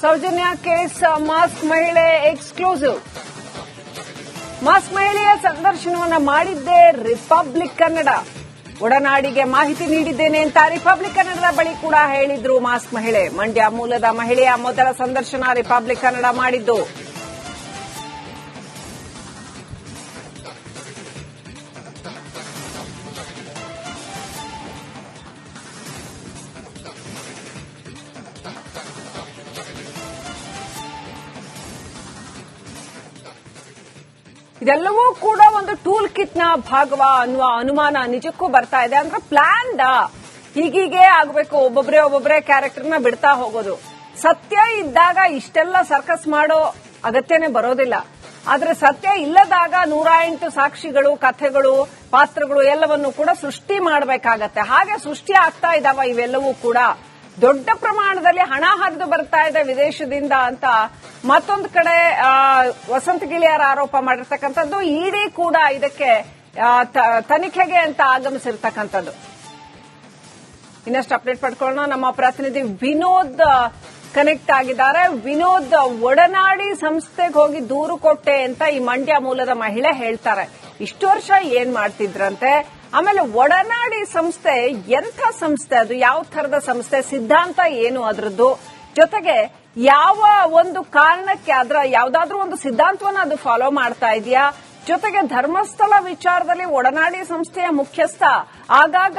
Soujanya case mask ಮಹಿಳೆ exclusive. Mask ಮಹಿಳೆಯ ಸಂದರ್ಶನವನ್ನ ಮಾಡಿದ್ದೇ ರಿಪಬ್ಲಿಕ್ ಕನ್ನಡ. ಒಡನಾಡಿಗೆ ಮಾಹಿತಿ ನೀಡಿದ್ದೇನೆ ಅಂತ ರಿಪಬ್ಲಿಕ್ ಕನ್ನಡದ ಬಳಿ ಕೂಡ ಹೇಳಿದ್ರು ಮಾಸ್ಕ್ ಮಹಿಳೆ. ಮಂಡ್ಯ ಮೂಲದ ಮಹಿಳೆಯ ಮೊದಲ ಸಂದರ್ಶನ ರಿಪಬ್ಲಿಕ್ ಕನ್ನಡ ಮಾಡಿದ್ದು. ಇದೆಲ್ಲವೂ ಕೂಡ ಒಂದು ಟೂಲ್ ಕಿಟ್ನ ಭಾಗವ ಅನ್ನುವ ಅನುಮಾನ ನಿಜಕ್ಕೂ ಬರ್ತಾ ಇದೆ. ಅಂದ್ರೆ ಪ್ಲಾನ್ ಹೀಗೀಗೆ ಆಗ್ಬೇಕು. ಒಬ್ಬೊಬ್ರೆ ಒಬ್ಬೊಬ್ರೆ ಕ್ಯಾರೆಕ್ಟರ್ನ ಬಿಡ್ತಾ ಹೋಗೋದು. ಸತ್ಯ ಇದ್ದಾಗ ಇಷ್ಟೆಲ್ಲ ಸರ್ಕಸ್ ಮಾಡೋ ಅಗತ್ಯನೇ ಬರೋದಿಲ್ಲ. ಆದ್ರೆ ಸತ್ಯ ಇಲ್ಲದಾಗ ನೂರ ಎಂಟು ಸಾಕ್ಷಿಗಳು, ಕಥೆಗಳು, ಪಾತ್ರಗಳು ಎಲ್ಲವನ್ನು ಕೂಡ ಸೃಷ್ಟಿ ಮಾಡಬೇಕಾಗತ್ತೆ. ಹಾಗೆ ಸೃಷ್ಟಿ ಆಗ್ತಾ ಇದಾವ ಇವೆಲ್ಲವೂ ಕೂಡ. ದೊಡ್ಡ ಪ್ರಮಾಣದಲ್ಲಿ ಹಣ ಹರಿದು ಬರ್ತಾ ಇದೆ ವಿದೇಶದಿಂದ ಅಂತ ಮತ್ತೊಂದು ಕಡೆ ವಸಂತ ಗಿಳಿಯರ್ ಆರೋಪ ಮಾಡಿರ್ತಕ್ಕಂಥದ್ದು, ಇಡಿ ಕೂಡ ಇದಕ್ಕೆ ತನಿಖೆಗೆ ಅಂತ ಆಗಮಿಸಿರ್ತಕ್ಕಂಥದ್ದು. ಇನ್ನಷ್ಟು ಅಪ್ಡೇಟ್ ಪಡ್ಕೊಳ್ಳೋಣ. ನಮ್ಮ ಪ್ರತಿನಿಧಿ ವಿನೋದ್ ಕನೆಕ್ಟ್ ಆಗಿದ್ದಾರೆ. ವಿನೋದ್, ಒಡನಾಡಿ ಸಂಸ್ಥೆಗೆ ಹೋಗಿ ದೂರು ಕೊಟ್ಟೆ ಅಂತ ಈ ಮಂಡ್ಯ ಮೂಲದ ಮಹಿಳೆ ಹೇಳ್ತಾರೆ. ಇಷ್ಟು ವರ್ಷ ಏನ್ ಮಾಡ್ತಿದ್ರಂತೆ? ಆಮೇಲೆ ಒಡನಾಡಿ ಸಂಸ್ಥೆ, ಎಂಥ ಸಂಸ್ಥೆ ಅದು? ಯಾವ ತರದ ಸಂಸ್ಥೆ? ಸಿದ್ಧಾಂತ ಏನು ಅದರದ್ದು? ಜೊತೆಗೆ ಯಾವ ಒಂದು ಕಾರಣಕ್ಕೆ ಅದರ ಯಾವ್ದಾದ್ರೂ ಒಂದು ಸಿದ್ಧಾಂತವನ್ನ ಅದು ಫಾಲೋ ಮಾಡ್ತಾ ಇದೆಯಾ? ಜೊತೆಗೆ ಧರ್ಮಸ್ಥಳ ವಿಚಾರದಲ್ಲಿ ಒಡನಾಡಿ ಸಂಸ್ಥೆಯ ಮುಖ್ಯಸ್ಥ ಆಗಾಗ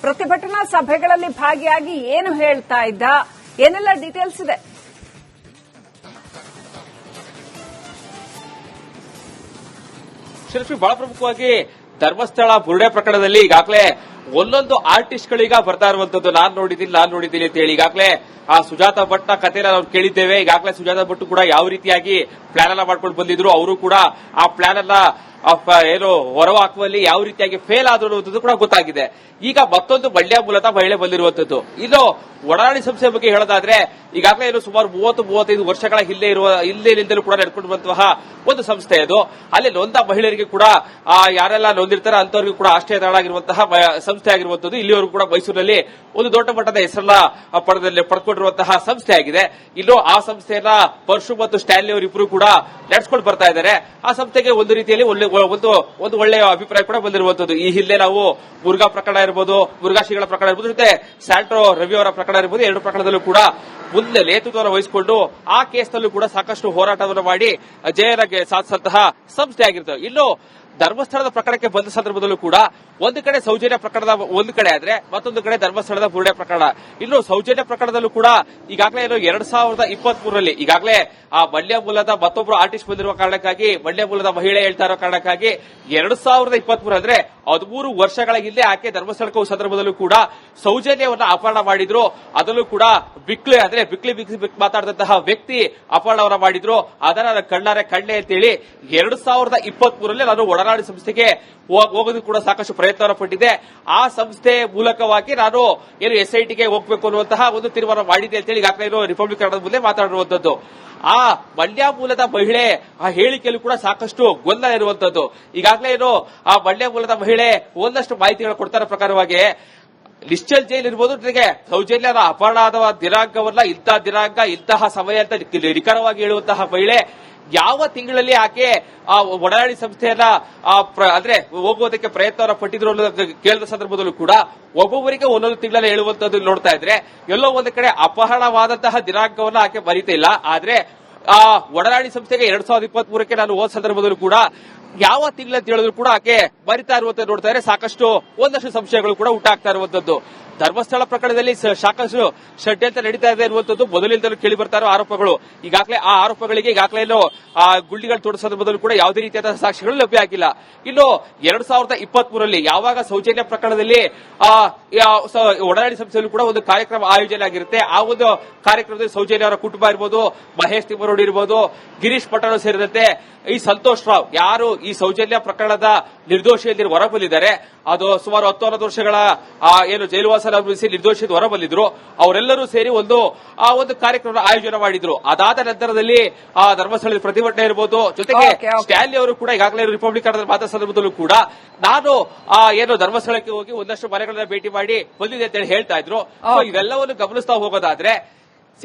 ಪ್ರತಿಭಟನಾ ಸಭೆಗಳಲ್ಲಿ ಭಾಗಿಯಾಗಿ ಏನು ಹೇಳ್ತಾ ಇದ್ದ? ಏನೆಲ್ಲ ಡೀಟೇಲ್ಸ್ ಇದೆ? ಬಹಳ ಪ್ರಮುಖವಾಗಿ ಧರ್ಮಸ್ಥಳ ಬುರುಡೆ ಪ್ರಕರಣದಲ್ಲಿ ಈಗಾಗಲೇ ಒಂದೊಂದು ಆರ್ಟಿಸ್ಟ್ ಗಳೀಗ ಬರ್ತಾ ಇರುವಂತದ್ದು ನಾನ್ ನೋಡಿದ್ದೀನಿ ನಾನ್ ನೋಡಿದ್ದೀನಿ ಅಂತ ಹೇಳಿ. ಈಗಾಗಲೇ ಆ ಸುಜಾತ ಭಟ್ನ ಕಥೆನ ನಾವು ಕೇಳಿದ್ದೇವೆ. ಈಗಾಗಲೇ ಸುಜಾತ ಭಟ್ ಕೂಡ ಯಾವ ರೀತಿಯಾಗಿ ಪ್ಲಾನ್ ಎಲ್ಲ ಮಾಡ್ಕೊಂಡು ಬಂದಿದ್ರು, ಅವರು ಕೂಡ ಆ ಪ್ಲಾನ್ ಪ- ಏನು ಹೊರ ಹಾಕುವಲ್ಲಿ ಯಾವ ರೀತಿಯಾಗಿ ಫೇಲ್ ಆದ್ರು ಅನ್ನುವಂಥದ್ದು ಕೂಡ ಗೊತ್ತಾಗಿದೆ. ಈಗ ಮತ್ತೊಂದು ಮಂಡ್ಯ ಮೂಲತಃ ಮಹಿಳೆ ಬಂದಿರುವಂತದ್ದು. ಇದು ಒಡನಾಡಿ ಸಂಸ್ಥೆ ಬಗ್ಗೆ ಹೇಳೋದಾದ್ರೆ, ಈಗಾಗಲೇ ಏನು ಸುಮಾರು ಮೂವತ್ತು, ಮೂವತ್ತೈದು ವರ್ಷಗಳ ಹಿಂದೆ ಇರುವ, ಹಿಂದಿನಿಂದಲೂ ಕೂಡ ನಡ್ಕೊಂಡು ಬಂತಹ ಒಂದು ಸಂಸ್ಥೆ ಅದು. ಅಲ್ಲಿ ನೊಂದ ಮಹಿಳೆಯರಿಗೆ ಕೂಡ ಯಾರೆಲ್ಲ ನೊಂದಿರ್ತಾರೆ ಅಂತವರಿಗೂ ಕೂಡ ಆಶ್ರಯ ತಾಳಾಗಿರುವಂತಹ ಮ- ಸಂಸ್ಥೆ ಆಗಿರುವಂತದ್ದು ಇಲ್ಲಿವರೆಗೂ ಕೂಡ ಮೈಸೂರಿನಲ್ಲಿ ಒಂದು ದೊಡ್ಡ ಮಟ್ಟದ ಹೆಸರನ್ನ ಪಡೆದಲ್ಲಿ ಪಡ್ಕೊಂಡಿರುವಂತಹ ಸಂಸ್ಥೆ ಆಗಿದೆ. ಇಲ್ಲೂ ಆ ಸಂಸ್ಥೆಯನ್ನ ಪರಶು ಮತ್ತು ಸ್ಟ್ಯಾನ್ಲಿ ಅವರಿಬ್ಬರು ಕೂಡ ನಡೆಸ್ಕೊಂಡು ಬರ್ತಾ ಇದ್ದಾರೆ. ಆ ಸಂಸ್ಥೆಗೆ ಒಂದು ರೀತಿಯಲ್ಲಿ ಒಂದು ಒಂದು ಒಳ್ಳೆಯ ಅಭಿಪ್ರಾಯ ಕೂಡ ಬಂದಿರುವಂತದ್ದು. ಈ ಹಿಂದೆ ನಾವು ಮುರುಘಾ ಪ್ರಕರಣ ಇರ್ಬೋದು ಮುರುಘಾ ಪ್ರಕರಣ ಇರ್ಬೋದು, ಜೊತೆ ಸ್ಯಾಂಟ್ರೋ ರವಿ ಅವರ ಪ್ರಕರಣ ಇರ್ಬೋದು, ಎರಡು ಪ್ರಕರಣದಲ್ಲೂ ಕೂಡ ಮುಂದೆ ನೇತೃತ್ವವನ್ನು ವಹಿಸಿಕೊಂಡು ಆ ಕೇಸ್ನಲ್ಲೂ ಕೂಡ ಸಾಕಷ್ಟು ಹೋರಾಟವನ್ನು ಮಾಡಿ ಜಯನ ಸಾಧಿಸಂತಹ ಸಂಸ್ಥೆ ಆಗಿರ್ತವೆ ಇನ್ನು ಧರ್ಮಸ್ಥಳದ ಪ್ರಕರಣಕ್ಕೆ ಬಂದ ಸಂದರ್ಭದಲ್ಲೂ ಕೂಡ ಒಂದು ಕಡೆ ಸೌಜನ್ಯ ಪ್ರಕರಣದ ಒಂದು ಕಡೆ ಆದ್ರೆ ಮತ್ತೊಂದು ಕಡೆ ಧರ್ಮಸ್ಥಳದ ಬುರುಡೆ ಪ್ರಕರಣ. ಇನ್ನು ಸೌಜನ್ಯ ಪ್ರಕರಣದಲ್ಲೂ ಕೂಡ ಈಗಾಗಲೇ ಏನು ಎರಡ್ ಸಾವಿರದ ಇಪ್ಪತ್ತ್ ಮೂರರಲ್ಲಿ ಈಗಾಗಲೇ ಆ ಮಂಡ್ಯ ಮೂಲದ ಮತ್ತೊಬ್ಬರು ಆರ್ಟಿಸ್ಟ್ ಬಂದಿರುವ ಕಾರಣಕ್ಕಾಗಿ ಮಂಡ್ಯ ಮೂಲದ ಮಹಿಳೆ ಹೇಳ್ತಾ ಇರೋ ಕಾರಣಕ್ಕಾಗಿ ಎರಡ್ ಸಾವಿರದ ಇಪ್ಪತ್ತ್ ಮೂರು ಅಂದ್ರೆ ಹದಿಮೂರು ವರ್ಷಗಳ ಹಿಂದೆ ಆಕೆ ಧರ್ಮಸ್ಥಳಕ್ಕೆ ಸಂದರ್ಭದಲ್ಲೂ ಕೂಡ ಸೌಜನ್ಯವನ್ನ ಅಪಹರಣ ಮಾಡಿದ್ರು. ಅದರಲ್ಲೂ ಕೂಡ ಬಿಕ್ಲೆ ಅಂದ್ರೆ ಬಿಕ್ಲಿ ಬಿಕ್ಲಿ ಬಿಕ್ ಮಾತಾಡಿದಂತಹ ವ್ಯಕ್ತಿ ಅಪಹರಣವನ್ನ ಮಾಡಿದ್ರು. ನಾನು ಕಣ್ಣಾರೆ ಕಣ್ಣೆ ಅಂತೇಳಿ ಎರಡ್ ಸಾವಿರದ ಇಪ್ಪತ್ತ್ ಮೂರರಲ್ಲಿ ನಾನು ಒಡನಾಡಿ ಸಂಸ್ಥೆಗೆ ಹೋಗ್- ಹೋಗೋದಕ್ಕೆ ಕೂಡ ಸಾಕಷ್ಟು ಪ್ರಯತ್ನವನ್ನು ಪಟ್ಟಿದೆ ಆ ಸಂಸ್ಥೆ ಮೂಲಕವಾಗಿ ನಾನು ಏನು ಎಸ್ ಐ ಟಿಗೆ ಹೋಗ್ಬೇಕು ಅನ್ನುವಂತಹ ಒಂದು ತೀರ್ಮಾನ ಮಾಡಿದೆ ಅಂತೇಳಿ ಈಗಾಗಲೇ ಇರೋ ರಿಪಬ್ಲಿಕ್ ಕನ್ನಡದ ಮುಂದೆ ಮಾತಾಡಿರುವಂತದ್ದು. ಆ ಮಂಡ್ಯ ಮೂಲದ ಮಹಿಳೆ ಆ ಹೇಳಿಕೆಯಲ್ಲೂ ಕೂಡ ಸಾಕಷ್ಟು ಗೊಂದಲ ಇರುವಂತದ್ದು. ಈಗಾಗಲೇ ಏನು ಆ ಮಂಡ್ಯ ಮೂಲದ ಮಹಿಳೆ ಒಂದಷ್ಟು ಮಾಹಿತಿಗಳು ಕೊಡ್ತಾರ ಪ್ರಕಾರವಾಗಿ, ನಿಶ್ಚಲ್ ಜೈಲ್ ಇರ್ಬೋದು ಜೊತೆಗೆ ಸೌಜನ್ಯದ ಅಪಹರಣ ಆದ ದಿನಾಂಕವನ್ನ ಇಂತಹ ದಿನಾಂಕ, ಇಂತಹ ಸಮಯ ಅಂತ ನಿಖರವಾಗಿ ಹೇಳುವಂತಹ ಮಹಿಳೆ ಯಾವ ತಿಂಗಳಲ್ಲಿ ಆಕೆ ಆ ಒಡನಾಡಿ ಸಂಸ್ಥೆಯನ್ನ ಅಂದ್ರೆ ಹೋಗುವುದಕ್ಕೆ ಪ್ರಯತ್ನವನ್ನ ಪಟ್ಟಿದ್ರು ಅನ್ನೋದನ್ನ ಕೇಳಿದ ಸಂದರ್ಭದಲ್ಲೂ ಕೂಡ ಒಬ್ಬೊಬ್ಬರಿಗೆ ಒಂದೊಂದು ತಿಂಗಳಲ್ಲಿ ಹೇಳುವಂತದ್ದು ನೋಡ್ತಾ ಇದ್ರೆ ಎಲ್ಲೋ ಒಂದು ಕಡೆ ಅಪಹರಣವಾದಂತಹ ದಿನಾಂಕವನ್ನ ಆಕೆ ಬರೀತಾ ಇಲ್ಲ. ಆದ್ರೆ ಆ ಒಡನಾಡಿ ಸಂಸ್ಥೆಗೆ ಎರಡ್ ಸಾವಿರದ ಇಪ್ಪತ್ತ್ ಮೂರಕ್ಕೆ ನಾನು ಹೋದ ಸಂದರ್ಭದಲ್ಲೂ ಕೂಡ ಯಾವ ತಿಂಗಳಂತ ಹೇಳಿದ್ರು ಕೂಡ ಆಕೆ ಬರಿತಾ ಇರುವಂತ ನೋಡ್ತಾ ಇದ್ರೆ ಸಾಕಷ್ಟು ಒಂದಷ್ಟು ಸಂಶಯಗಳು ಕೂಡ ಉಂಟಾಗ್ತಾ ಇರುವಂತದ್ದು. ಧರ್ಮಸ್ಥಳ ಪ್ರಕರಣದಲ್ಲಿ ಸಾಕಷ್ಟು ಷಡ್ಯಂತ್ರ ನಡೀತಾ ಇದೆ ಅನ್ನುವಂಥದ್ದು ಮೊದಲಿಂದಲೂ ಕೇಳಿ ಬರ್ತಾ ಇರೋ ಆರೋಪಗಳು. ಈಗಾಗಲೇ ಆ ಆರೋಪಗಳಿಗೆ ಈಗಾಗಲೇ ಆ ಗುಂಡಿಗಳು ತೋರಿಸೋ ಸಂದರ್ಭದಲ್ಲೂ ಕೂಡ ಯಾವುದೇ ರೀತಿಯಾದ ಸಾಕ್ಷಿಗಳು ಲಭ್ಯ ಆಗಿಲ್ಲ. ಇನ್ನು ಎರಡ್ ಸಾವಿರದ ಇಪ್ಪತ್ತ್ ಮೂರರಲ್ಲಿ ಯಾವಾಗ ಸೌಜನ್ಯ ಪ್ರಕರಣದಲ್ಲಿ, ಆ ಒಡನಾಡಿ ಸಂಸ್ಥೆಯಲ್ಲೂ ಕೂಡ ಒಂದು ಕಾರ್ಯಕ್ರಮ ಆಯೋಜನೆ ಆಗಿರುತ್ತೆ ಆ ಒಂದು ಕಾರ್ಯಕ್ರಮದಲ್ಲಿ ಸೌಜನ್ಯ ಅವರ ಕುಟುಂಬ ಇರ್ಬೋದು, ಮಹೇಶ್ ತಿಮ್ಮರೋಡಿ ಇರ್ಬೋದು ಗಿರೀಶ್ ಪಟ್ಟಣ ಸೇರಿದಂತೆ ಈ ಸಂತೋಷ್ ರಾವ್ ಯಾರು ಈ ಸೌಜನ್ಯ ಪ್ರಕರಣದ ನಿರ್ದೋಷಿಯಲ್ಲಿ ಹೊರಬಲ್ಲಿದ್ದಾರೆ ಅದು ಸುಮಾರು ಹತ್ತು ಹನ್ನೊಂದು ವರ್ಷಗಳ ಆ, ಏನು ಜೈಲುವಾಸ ಅನುಭವಿಸಿ ನಿರ್ದೋಷಿ ಹೊರಬಲ್ಲಿದ್ರು ಅವರೆಲ್ಲರೂ ಸೇರಿ ಒಂದು ಆ ಒಂದು ಕಾರ್ಯಕ್ರಮ ಆಯೋಜನೆ ಮಾಡಿದ್ರು ಅದಾದ ನಂತರದಲ್ಲಿ ಆ ಧರ್ಮಸ್ಥಳದ ಪ್ರತಿಭಟನೆ ಇರಬಹುದು ಜೊತೆಗೆ okay. ಅವರು ಕೂಡ ಈಗಾಗಲೇ ರಿಪಬ್ಲಿಕ್ ಕಾರ್ಡ್ ಮಾತ ಸಂದರ್ಭದಲ್ಲೂ ಕೂಡ ನಾನು ಆ ಏನು ಧರ್ಮಸ್ಥಳಕ್ಕೆ ಹೋಗಿ ಒಂದಷ್ಟು ಮನೆಗಳನ್ನ ಭೇಟಿ ಮಾಡಿ ಬಂದಿದೆ ಅಂತ ಹೇಳಿ ಹೇಳ್ತಾ ಇದ್ರು. ಇವೆಲ್ಲವನ್ನು ಗಮನಿಸ್ತಾ ಹೋಗೋದಾದ್ರೆ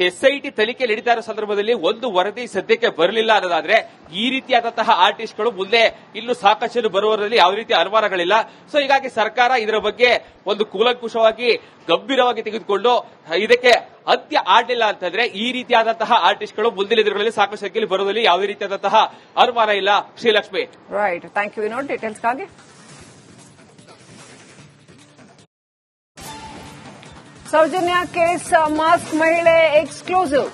ಎಸ್ಐಟಿ ತನಿಖೆ ನಡೀತಾ ಇರೋ ಸಂದರ್ಭದಲ್ಲಿ ಒಂದು ವರದಿ ಸದ್ಯಕ್ಕೆ ಬರಲಿಲ್ಲ ಅನ್ನೋದಾದ್ರೆ ಈ ರೀತಿಯಾದಂತಹ ಆರ್ಟಿಸ್ಟ್ಗಳು ಮುಂದೆ ಇನ್ನು ಸಾಕಷ್ಟು ಬರುವವರಲ್ಲಿ ಯಾವ ರೀತಿ ಅನುಮಾನಗಳಿಲ್ಲ. ಸೊ ಹೀಗಾಗಿ ಸರ್ಕಾರ ಇದರ ಬಗ್ಗೆ ಒಂದು ಕೂಲಂಕುಷವಾಗಿ ಗಂಭೀರವಾಗಿ ತೆಗೆದುಕೊಂಡು ಇದಕ್ಕೆ ಅಂತ್ಯ ಆಡಲಿಲ್ಲ ಅಂತಂದ್ರೆ ಈ ರೀತಿಯಾದಂತಹ ಆರ್ಟಿಸ್ಟ್ಗಳು ಮುಂದಿನ ದಿನಗಳಲ್ಲಿ ಸಾಕಷ್ಟು ಸಂಖ್ಯೆಯಲ್ಲಿ ಬರುವುದರಲ್ಲಿ ಯಾವುದೇ ರೀತಿಯಾದಂತಹ ಅನುಮಾನ ಇಲ್ಲ. ಶ್ರೀಲಕ್ಷ್ಮಿ. ರೈಟ್ ಥ್ಯಾಂಕ್ ಯು ಡೀಟೇಲ್ಸ್ಗಾಗಿ ಸೌಜನ್ಯ ಕೇಸ್ ಮಾಸ್ಕ್ ಮಹಿಳೆ ಎಕ್ಸ್ಕ್ಲೂಸಿವ್.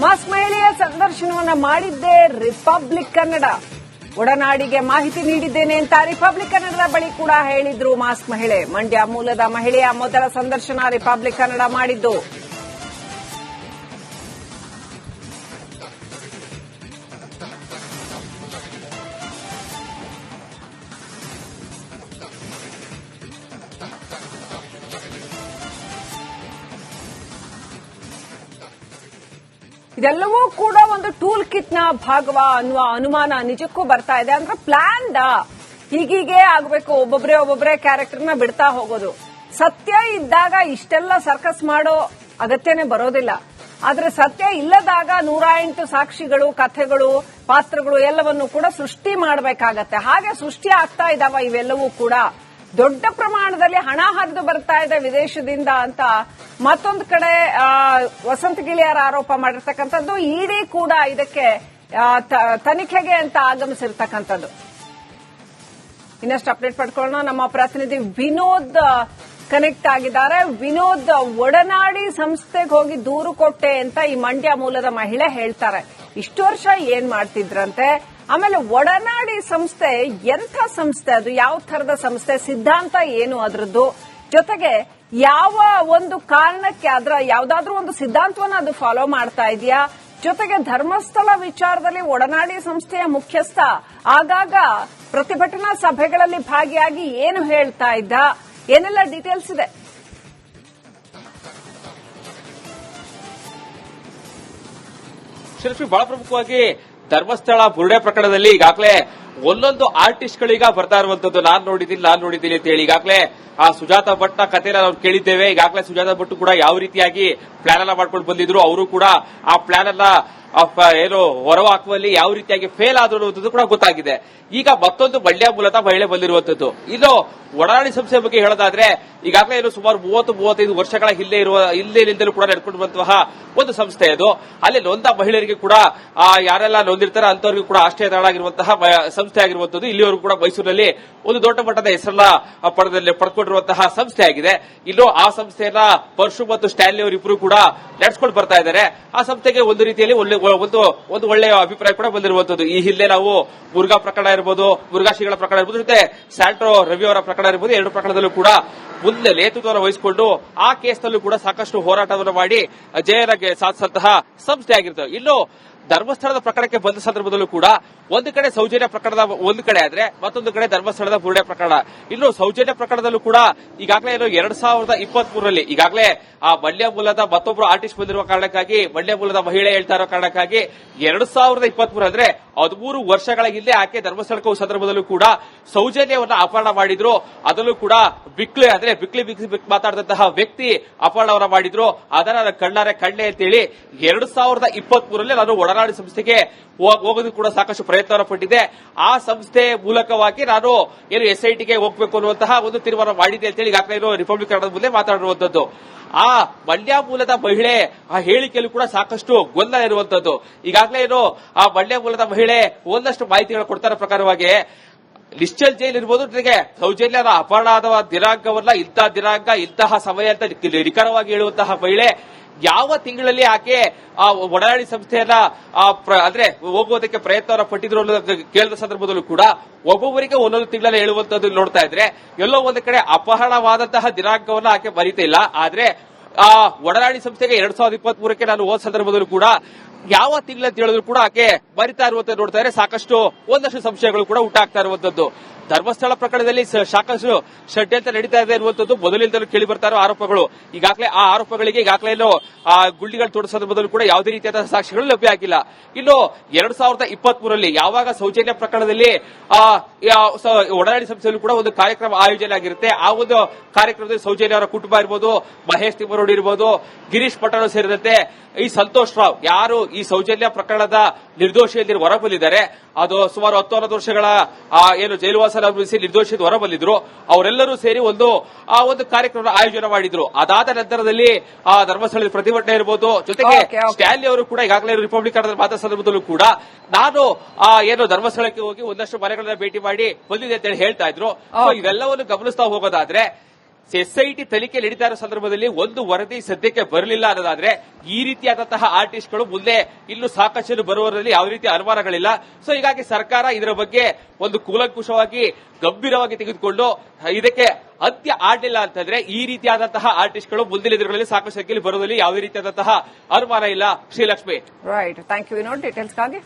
ಮಾಸ್ಕ್ ಮಹಿಳೆಯ ಸಂದರ್ಶನವನ್ನ ಮಾಡಿದ್ದೇ ರಿಪಬ್ಲಿಕ್ ಕನ್ನಡ. ಒಡನಾಡಿಗೆ ಮಾಹಿತಿ ನೀಡಿದ್ದೇನೆ ಅಂತ ರಿಪಬ್ಲಿಕ್ ಕನ್ನಡದ ಬಳಿ ಕೂಡ ಹೇಳಿದ್ರು ಮಾಸ್ಕ್ ಮಹಿಳೆ. ಮಂಡ್ಯ ಮೂಲದ ಮಹಿಳೆಯ ಮೊದಲ ಸಂದರ್ಶನ ರಿಪಬ್ಲಿಕ್ ಕನ್ನಡ ಮಾಡಿದ್ದು. ಇದೆಲ್ಲವೂ ಕೂಡ ಒಂದು ಟೂಲ್ ಕಿಟ್ನ ಭಾಗವ ಅನ್ನುವ ಅನುಮಾನ ನಿಜಕ್ಕೂ ಬರ್ತಾ ಇದೆ. ಅಂದ್ರೆ ಪ್ಲಾನ್ಡ್ ಹೀಗೀಗೆ ಆಗ್ಬೇಕು. ಒಬ್ಬೊಬ್ರೆ ಒಬ್ಬೊಬ್ರೆ ಕ್ಯಾರೆಕ್ಟರ್ನ ಬಿಡ್ತಾ ಹೋಗೋದು. ಸತ್ಯ ಇದ್ದಾಗ ಇಷ್ಟೆಲ್ಲ ಸರ್ಕಸ್ ಮಾಡೋ ಅಗತ್ಯನೇ ಬರೋದಿಲ್ಲ. ಆದ್ರೆ ಸತ್ಯ ಇಲ್ಲದಾಗ ನೂರ ಎಂಟು ಸಾಕ್ಷಿಗಳು, ಕಥೆಗಳು, ಪಾತ್ರಗಳು ಎಲ್ಲವನ್ನು ಕೂಡ ಸೃಷ್ಟಿ ಮಾಡಬೇಕಾಗತ್ತೆ. ಹಾಗೆ ಸೃಷ್ಟಿ ಆಗ್ತಾ ಇದಾವ ಇವೆಲ್ಲವೂ ಕೂಡ. ದೊಡ್ಡ ಪ್ರಮಾಣದಲ್ಲಿ ಹಣ ಹರಿದು ಬರ್ತಾ ಇದೆ ವಿದೇಶದಿಂದ ಅಂತ ಮತ್ತೊಂದು ಕಡೆ ವಸಂತ ಗಿಳಿಯರ ಆರೋಪ ಮಾಡಿರ್ತಕ್ಕಂಥದ್ದು, ಇಡಿ ಕೂಡ ಇದಕ್ಕೆ ತನಿಖೆಗೆ ಅಂತ ಆಗಮಿಸಿರ್ತಕ್ಕಂಥದ್ದು. ಇನ್ನಷ್ಟು ಅಪ್ಡೇಟ್ ಪಡ್ಕೊಳ್ಳೋಣ. ನಮ್ಮ ಪ್ರತಿನಿಧಿ ವಿನೋದ್ ಕನೆಕ್ಟ್ ಆಗಿದ್ದಾರೆ. ವಿನೋದ್, ಒಡನಾಡಿ ಸಂಸ್ಥೆಗೆ ಹೋಗಿ ದೂರು ಕೊಟ್ಟೆ ಅಂತ ಈ ಮಂಡ್ಯ ಮೂಲದ ಮಹಿಳೆ ಹೇಳ್ತಾರೆ. ಇಷ್ಟು ವರ್ಷ ಏನ್ ಮಾಡ್ತಿದ್ರಂತೆ? ಆಮೇಲೆ ಒಡನಾಡಿ ಸಂಸ್ಥೆ, ಎಂಥ ಸಂಸ್ಥೆ ಅದು? ಯಾವ ತರದ ಸಂಸ್ಥೆ? ಸಿದ್ಧಾಂತ ಏನು ಅದರದ್ದು? ಜೊತೆಗೆ ಯಾವ ಒಂದು ಕಾರಣಕ್ಕೆ ಅದರ ಯಾವ್ದಾದ್ರೂ ಒಂದು ಸಿದ್ಧಾಂತವನ್ನ ಅದು ಫಾಲೋ ಮಾಡ್ತಾ ಇದೆಯಾ? ಜೊತೆಗೆ ಧರ್ಮಸ್ಥಳ ವಿಚಾರದಲ್ಲಿ ಒಡನಾಡಿ ಸಂಸ್ಥೆಯ ಮುಖ್ಯಸ್ಥ ಆಗಾಗ ಪ್ರತಿಭಟನಾ ಸಭೆಗಳಲ್ಲಿ ಭಾಗಿಯಾಗಿ ಏನು ಹೇಳ್ತಾ ಇದ್ದ? ಏನೆಲ್ಲ ಡೀಟೇಲ್ಸ್ ಇದೆ? ಬಹಳ ಪ್ರಮುಖವಾಗಿ ಧರ್ಮಸ್ಥಳ ಬುರುಡೆ ಪ್ರಕರಣದಲ್ಲಿ ಈಗಾಗಲೇ ಒಂದೊಂದು ಆರ್ಟಿಸ್ಟ್ ಗಳೀಗ ಬರ್ತಾ ಇರುವಂತದ್ದು ನಾನ್ ನೋಡಿದ್ದೀನಿ ನಾನ್ ನೋಡಿದ್ದೀನಿ ಅಂತ ಹೇಳಿ. ಈಗಾಗಲೇ ಆ ಸುಜಾತ ಭಟ್ನ ಕಥೆನ ನಾವು ಕೇಳಿದ್ದೇವೆ. ಈಗಾಗಲೇ ಸುಜಾತ ಭಟ್ ಕೂಡ ಯಾವ ರೀತಿಯಾಗಿ ಪ್ಲಾನ್ ಎಲ್ಲ ಮಾಡ್ಕೊಂಡು ಬಂದಿದ್ರು, ಅವರು ಕೂಡ ಆ ಪ್ಲಾನ್ ಪ- ಏನು, ಹೊರವ ಹಾಕುವಲ್ಲಿ ಯಾವ ರೀತಿಯಾಗಿ ಫೇಲ್ ಆದ್ರು ಅನ್ನೋದು ಕೂಡ ಗೊತ್ತಾಗಿದೆ. ಈಗ ಮತ್ತೊಂದು ಮಂಡ್ಯ ಮೂಲತಃ ಮಹಿಳೆ ಬಂದಿರುವಂತದ್ದು. ಇದು ಒಡನಾಡಿ ಸಂಸ್ಥೆ ಬಗ್ಗೆ ಹೇಳೋದಾದ್ರೆ, ಈಗಾಗಲೇ ಏನು ಸುಮಾರು ಮೂವತ್ತು, ಮೂವತ್ತೈದು ವರ್ಷಗಳ ಹಿಂದೆ ಇರುವ, ಹಿಂದಿನಿಂದಲೂ ಕೂಡ ನಡ್ಕೊಂಡು ಬಂತಹ ಒಂದು ಸಂಸ್ಥೆ ಅದು. ಅಲ್ಲಿ ನೊಂದ ಮಹಿಳೆಯರಿಗೆ ಕೂಡ ಯಾರೆಲ್ಲ ನೊಂದಿರ್ತಾರೆ ಅಂತವರಿಗೂ ಕೂಡ ಆಶ್ರಯ ತಾಳಾಗಿರುವಂತಹ ಮ- ಸಂಸ್ಥೆ ಆಗಿರುವಂತದ್ದು ಇಲ್ಲಿವರೆಗೂ ಕೂಡ ಮೈಸೂರಿನಲ್ಲಿ ಒಂದು ದೊಡ್ಡ ಮಟ್ಟದ ಹೆಸರನ್ನ ಪಡೆದಲ್ಲಿ ಪಡ್ಕೊಂಡಿರುವಂತಹ ಸಂಸ್ಥೆ ಆಗಿದೆ. ಇಲ್ಲೂ ಆ ಸಂಸ್ಥೆಯನ್ನ ಪರಶು ಮತ್ತು ಸ್ಟ್ಯಾನ್ಲಿ ಅವರಿಬ್ಬರು ಕೂಡ ನಡೆಸ್ಕೊಂಡು ಬರ್ತಾ ಇದ್ದಾರೆ. ಆ ಸಂಸ್ಥೆಗೆ ಒಂದು ರೀತಿಯಲ್ಲಿ ಒಂದು ಒಂದು ಒಳ್ಳೆಯ ಅಭಿಪ್ರಾಯ ಕೂಡ ಬಂದಿರುವಂತದ್ದು. ಈ ಹಿಂದೆ ನಾವು ಮುರುಘಾ ಪ್ರಕರಣ ಇರ್ಬೋದು ಮುರುಘಾ ಪ್ರಕರಣ ಇರ್ಬೋದು, ಜೊತೆ ಸ್ಯಾಂಟ್ರೋ ರವಿ ಅವರ ಪ್ರಕರಣ ಇರ್ಬೋದು ಎರಡು ಪ್ರಕರಣದಲ್ಲೂ ಕೂಡ ಮುಂದೆ ನೇತೃತ್ವವನ್ನು ವಹಿಸಿಕೊಂಡು ಆ ಕೇಸ್ನಲ್ಲೂ ಕೂಡ ಸಾಕಷ್ಟು ಹೋರಾಟವನ್ನು ಮಾಡಿ ಜಯನ ಸಾಧಿಸಿದಂತಹ ಸಂಸ್ಥೆ ಆಗಿರ್ತವೆ ಇನ್ನು ಧರ್ಮಸ್ಥಳದ ಪ್ರಕರಣಕ್ಕೆ ಬಂದ ಸಂದರ್ಭದಲ್ಲೂ ಕೂಡ ಒಂದು ಕಡೆ ಸೌಜನ್ಯ ಪ್ರಕರಣದ ಒಂದು ಕಡೆ ಆದ್ರೆ ಮತ್ತೊಂದು ಕಡೆ ಧರ್ಮಸ್ಥಳದ ಬುರುಡೆ ಪ್ರಕರಣ. ಇನ್ನು ಸೌಜನ್ಯ ಪ್ರಕರಣದಲ್ಲೂ ಕೂಡ ಈಗಾಗಲೇ ಏನು ಎರಡ್ ಸಾವಿರದ ಇಪ್ಪತ್ತ್ ಮೂರರಲ್ಲಿ ಈಗಾಗಲೇ ಆ ಮಂಡ್ಯ ಮೂಲದ ಮತ್ತೊಬ್ಬರು ಆರ್ಟಿಸ್ಟ್ ಬಂದಿರುವ ಕಾರಣಕ್ಕಾಗಿ ಮಂಡ್ಯ ಮೂಲದ ಮಹಿಳೆ ಹೇಳ್ತಾ ಇರೋ ಕಾರಣಕ್ಕಾಗಿ ಎರಡ್ ಸಾವಿರದ ಇಪ್ಪತ್ತ್ ಅಂದ್ರೆ ಹದಿಮೂರು ವರ್ಷಗಳ ಹಿಂದೆ ಆಕೆ ಧರ್ಮಸ್ಥಳಕ್ಕೆ ಸಂದರ್ಭದಲ್ಲೂ ಕೂಡ ಸೌಜನ್ಯವನ್ನ ಅಪಹರಣ ಮಾಡಿದ್ರು. ಅದರಲ್ಲೂ ಕೂಡ ಬಿಕ್ಲೆ ಅಂದ್ರೆ ಬಿಕ್ಲಿ ಬಿಕ್ಲಿ ಬಿಕ್ ಮಾತಾಡಿದಂತಹ ವ್ಯಕ್ತಿ ಅಪಹರಣವನ್ನ ಮಾಡಿದ್ರು. ಅದನ್ನ ನಾನು ಕಣ್ಣಾರೆ ಕಣ್ಣೆ ಅಂತೇಳಿ ಎರಡ್ ಸಾವಿರದ ಇಪ್ಪತ್ತ್ ನಾನು ನಾನು ಒಡನಾಡಿ ಸಂಸ್ಥೆಗೆ ಹೋಗ್- ಹೋಗೋದು ಕೂಡ ಸಾಕಷ್ಟು ಪ್ರಯತ್ನವನ್ನು ಪಟ್ಟಿದೆ ಆ ಸಂಸ್ಥೆ ಮೂಲಕವಾಗಿ ನಾನು ಏನು ಎಸ್ ಐ ಹೋಗ್ಬೇಕು ಅನ್ನುವಂತಹ ಒಂದು ತೀರ್ಮಾನ ಮಾಡಿದ್ದೆ ಅಂತೇಳಿ ಈಗಾಗಲೇ ರಿಪಬ್ಲಿಕ್ ಕನ್ನಡದ ಮುಂದೆ ಮಾತಾಡಿರುವಂತದ್ದು. ಆ ಮಂಡ್ಯ ಮೂಲದ ಮಹಿಳೆ ಆ ಹೇಳಿಕೆಯಲ್ಲೂ ಕೂಡ ಸಾಕಷ್ಟು ಗೊಂದಲ ಇರುವಂತದ್ದು. ಈಗಾಗಲೇ ಏನು ಆ ಮಂಡ್ಯ ಮೂಲದ ಮಹಿಳೆ ಒಂದಷ್ಟು ಮಾಹಿತಿಗಳು ಕೊಡ್ತಾರ ಪ್ರಕಾರವಾಗಿ. ನಿಶ್ಚಲ್ ಜೈಲ್ ಇರ್ಬೋದು, ಜೊತೆಗೆ ಸೌಜನ್ಯದ ಅಪರಾಧ ದಿನಾಂಕವನ್ನ ಇಂತಹ ದಿನಾಂಕ, ಇಂತಹ ಸಮಯ ಅಂತ ನಿಖರವಾಗಿ ಹೇಳುವಂತಹ ಮಹಿಳೆ ಯಾವ ತಿಂಗಳಲ್ಲಿ ಆಕೆ ಆ ಒಡನಾಡಿ ಸಂಸ್ಥೆಯನ್ನ ಅಂದ್ರೆ ಹೋಗುವುದಕ್ಕೆ ಪ್ರಯತ್ನವನ್ನ ಪಟ್ಟಿದ್ರು ಅನ್ನೋದು ಕೇಳಿದ ಸಂದರ್ಭದಲ್ಲೂ ಕೂಡ ಒಬ್ಬೊಬ್ಬರಿಗೆ ಒಂದೊಂದು ತಿಂಗಳಲ್ಲಿ ಹೇಳುವಂತದ್ದು ನೋಡ್ತಾ ಇದ್ರೆ ಎಲ್ಲೋ ಒಂದು ಕಡೆ ಅಪಹರಣವಾದಂತಹ ದಿನಾಂಕವನ್ನ ಆಕೆ ಬರೀತಾ ಇಲ್ಲ. ಆದ್ರೆ ಆ ಒಡನಾಡಿ ಸಂಸ್ಥೆಗೆ ಎರಡ್ ಸಾವಿರದ ಇಪ್ಪತ್ತ್ ಮೂರಕ್ಕೆ ನಾನು ಹೋದ ಸಂದರ್ಭದಲ್ಲೂ ಕೂಡ ಯಾವ ತಿಂಗಳ ಹೇಳಿದ್ರು ಕೂಡ ಆಕೆ ಬರಿತಾ ಇರುವಂತ ನೋಡ್ತಾ ಸಾಕಷ್ಟು ಒಂದಷ್ಟು ಸಂಶಯಗಳು ಕೂಡ ಹುಟ್ಟಾಗ್ತಾ ಇರುವಂತದ್ದು. ಧರ್ಮಸ್ಥಳ ಪ್ರಕರಣದಲ್ಲಿ ಸಾಕಷ್ಟು ಷಡ್ಯಂತ್ರ ನಡೀತಾ ಇದೆ ಇರುವಂತದ್ದು ಮೊದಲಿಂದಲೂ ಕೇಳಿ ಬರ್ತಾ ಇರೋ ಆರೋಪಗಳು. ಈಗಾಗಲೇ ಆ ಆರೋಪಗಳಿಗೆ ಈಗಾಗಲೇ ಆ ಗುಂಡಿಗಳು ತೋರಿಸ ಸಂದರ್ಭದಲ್ಲೂ ಕೂಡ ಯಾವುದೇ ರೀತಿಯಾದ ಸಾಕ್ಷಿಗಳು ಲಭ್ಯ ಆಗಿಲ್ಲ. ಇನ್ನು ಎರಡ್ ಸಾವಿರದ ಇಪ್ಪತ್ತ್ ಮೂರಲ್ಲಿ ಯಾವಾಗ ಸೌಜನ್ಯ ಪ್ರಕರಣದಲ್ಲಿ, ಆ ಒಡನಾಡಿ ಸಂಸ್ಥೆಯಲ್ಲೂ ಕೂಡ ಒಂದು ಕಾರ್ಯಕ್ರಮ ಆಯೋಜನೆ ಆಗಿರುತ್ತೆ ಆ ಒಂದು ಕಾರ್ಯಕ್ರಮದಲ್ಲಿ ಸೌಜನ್ಯ ಅವರ ಕುಟುಂಬ ಇರ್ಬೋದು, ಮಹೇಶ್ ತಿಮ್ಮರು ನೋಡಿರ್ಬೋದು. ಗಿರೀಶ್ ಪಟೇಲ್ ಸೇರಿದಂತೆ ಈ ಸಂತೋಷ್ ರಾವ್ ಯಾರು ಈ ಸೌಜನ್ಯ ಪ್ರಕರಣದ ನಿರ್ದೋಷಿಯಲ್ಲಿ ಹೊರಬಂದಿದ್ದಾರೆ ಅದು ಸುಮಾರು ಹತ್ತು ಹನ್ನೊಂದು ವರ್ಷಗಳ ಆ, ಏನು ಜೈಲುವಾಸ ಅನುಭವಿಸಿ ನಿರ್ದೋಷಿ ಹೊರಬಂದಿದ್ರು ಅವರೆಲ್ಲರೂ ಸೇರಿ ಒಂದು ಆ ಒಂದು ಕಾರ್ಯಕ್ರಮ ಆಯೋಜನೆ ಮಾಡಿದ್ರು. ಅದಾದ ನಂತರದಲ್ಲಿ ಆ ಧರ್ಮಸ್ಥಳದ ಪ್ರತಿಭಟನೆ ಇರಬಹುದು ಜೊತೆಗೆ okay. ಅವರು ಕೂಡ ಈಗಾಗಲೇ ರಿಪಬ್ಲಿಕ್ ಮಾತ ಸಂದರ್ಭದಲ್ಲೂ ಕೂಡ ನಾನು ಆ ಏನು ಧರ್ಮಸ್ಥಳಕ್ಕೆ ಹೋಗಿ ಒಂದಷ್ಟು ಮನೆಗಳನ್ನ ಭೇಟಿ ಮಾಡಿ ಬಂದಿದೆ ಅಂತ ಹೇಳಿ ಹೇಳ್ತಾ ಇದ್ರು. ಇವೆಲ್ಲವನ್ನು ಗಮನಿಸ್ತಾ ಹೋಗೋದಾದ್ರೆ ಎಸ್ಐಟಿ ತನಿಖೆ ನಡೀತಾ ಇರೋ ಸಂದರ್ಭದಲ್ಲಿ ಒಂದು ವರದಿ ಸದ್ಯಕ್ಕೆ ಬರಲಿಲ್ಲ ಅನ್ನೋದಾದ್ರೆ ಈ ರೀತಿಯಾದಂತಹ ಆರ್ಟಿಸ್ಟ್ಗಳು ಮುಂದೆ ಇನ್ನು ಸಾಕಷ್ಟು ಬರುವುದರಲ್ಲಿ ಯಾವ ರೀತಿ ಅನುಮಾನಗಳಿಲ್ಲ. ಸೊ ಹೀಗಾಗಿ ಸರ್ಕಾರ ಇದರ ಬಗ್ಗೆ ಒಂದು ಕೂಲಂಕುಷವಾಗಿ ಗಂಭೀರವಾಗಿ ತೆಗೆದುಕೊಂಡು, ಇದಕ್ಕೆ ಅಂತ್ಯ ಆಡಲಿಲ್ಲ ಅಂತಂದ್ರೆ ಈ ರೀತಿಯಾದಂತಹ ಆರ್ಟಿಸ್ಟ್ಗಳು ಮುಂದಿನ ದಿನಗಳಲ್ಲಿ ಸಾಕಷ್ಟು ಸಂಖ್ಯೆಯಲ್ಲಿ ಬರುವುದರಲ್ಲಿ ಯಾವುದೇ ರೀತಿಯಾದಂತಹ ಅನುಮಾನ ಇಲ್ಲ. ಶ್ರೀಲಕ್ಷ್ಮಿ. Right thank you ಡೀಟೇಲ್ಸ್ಗಾಗಿ